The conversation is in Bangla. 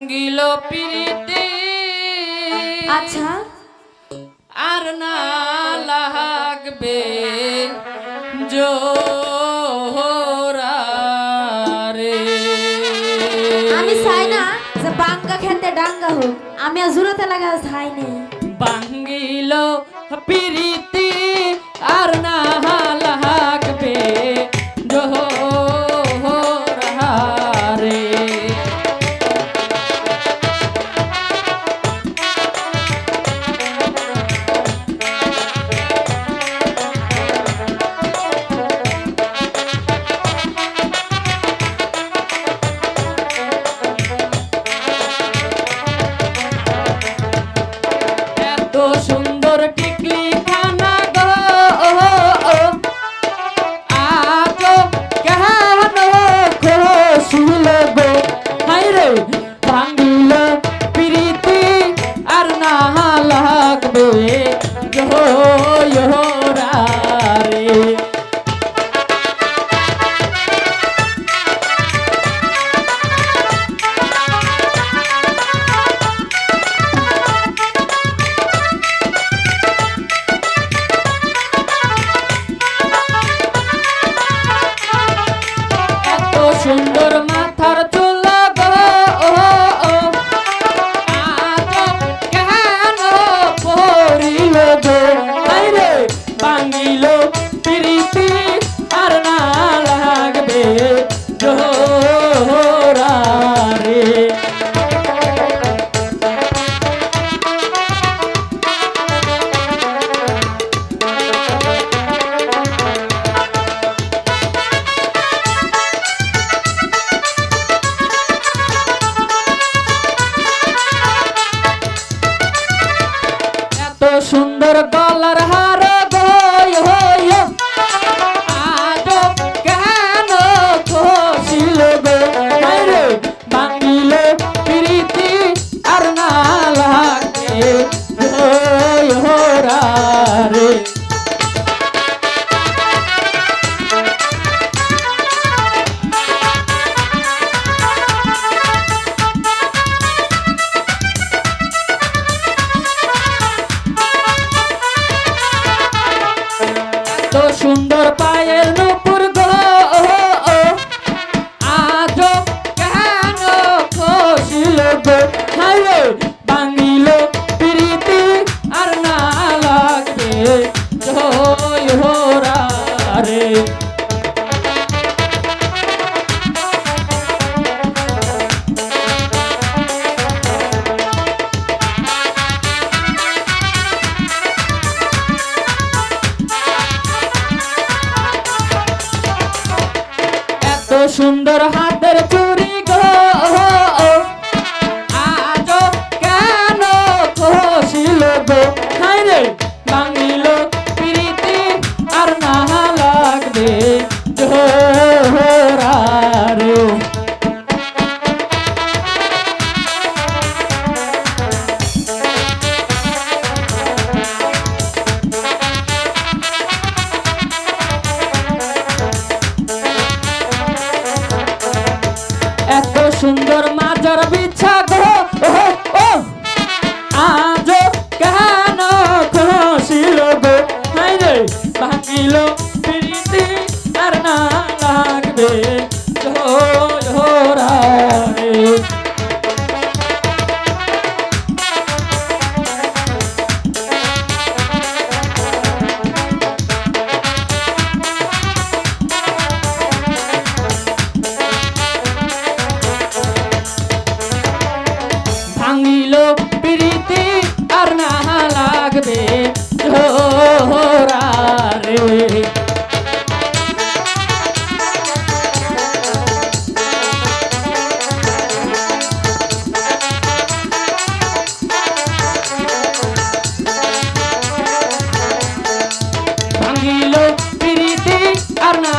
গিল পিরিতে। আচ্ছা। আর না লাগবে আমি চাই না যে বাঙ্গা খেতে আমি লাগা চাই বাঙ্গিল ধারে সুন্দর হাতের চুরি সুন্দর মাজার বিছা গো ও। আজ কেন খুশি গো ভাঙিল থাকবে রে ভাঙিল পিরিতি আর না